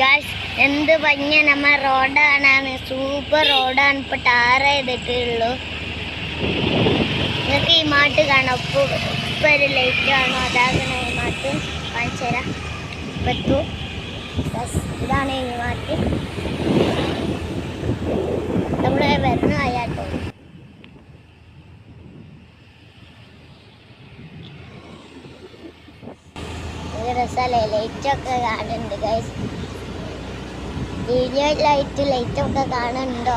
Guys എന്ത് ഭംഗിയ. നമ്മ റോഡാണ്. സൂപ്പർ റോഡാണ്. ഇപ്പൊ ടാർ ചെയ്തിട്ടുള്ളൂ നിങ്ങൾക്ക് ഈ മാട്ട് കാണാം. ഇപ്പൊ ഇപ്പൊ ഒരു ലൈറ്റ് കാണും അതാകണ ഈ മാട്ട് കാണിച്ചു തരാം. പറ്റൂ ഇതാണ് ഈ മാട്ട്. നമ്മളെ വരുന്ന ആയാട്ടോ ലൈറ്റൊക്കെ കാണുന്നുണ്ട് ഗൈസ് വീഡിയോ ലൈറ്റ് ലൈറ്റ് ഒക്കെ കാണുന്നുണ്ടോ?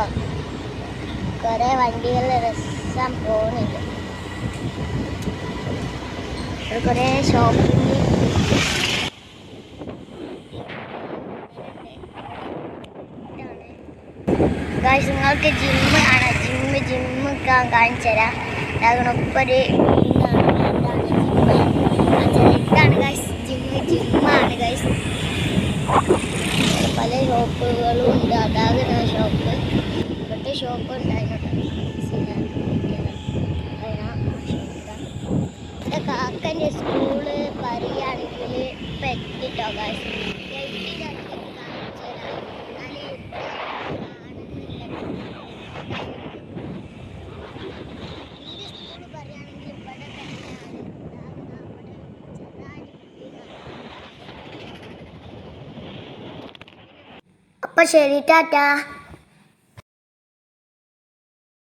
കുറേ വണ്ടികൾ രസം പോകുന്നുണ്ട്. കുറെ ഷോപ്പിംഗ് നിങ്ങൾക്ക് ജിമ്മ് ആണ്. ജിമ്മ് ജിമ്മ് കാണിച്ചു തരാം. ജിമ്മ് ഇതാണ് ഗായ്സ് ജിമ്മ് ജിമ്മാണ് ഗായ്സ് ഷോപ്പുകളും ഉണ്ട് അതാകുന്ന ഷോപ്പ്. ഇവിടുത്തെ ഷോപ്പ് ഉണ്ടായിരുന്നു കാക്കന്റെ സ്കൂൾ പറയുകയാണെങ്കിൽ ഇപ്പം എത്തിട്ടോ ഗായ്സ് അപ്പൊ ശരി ടാറ്റാ.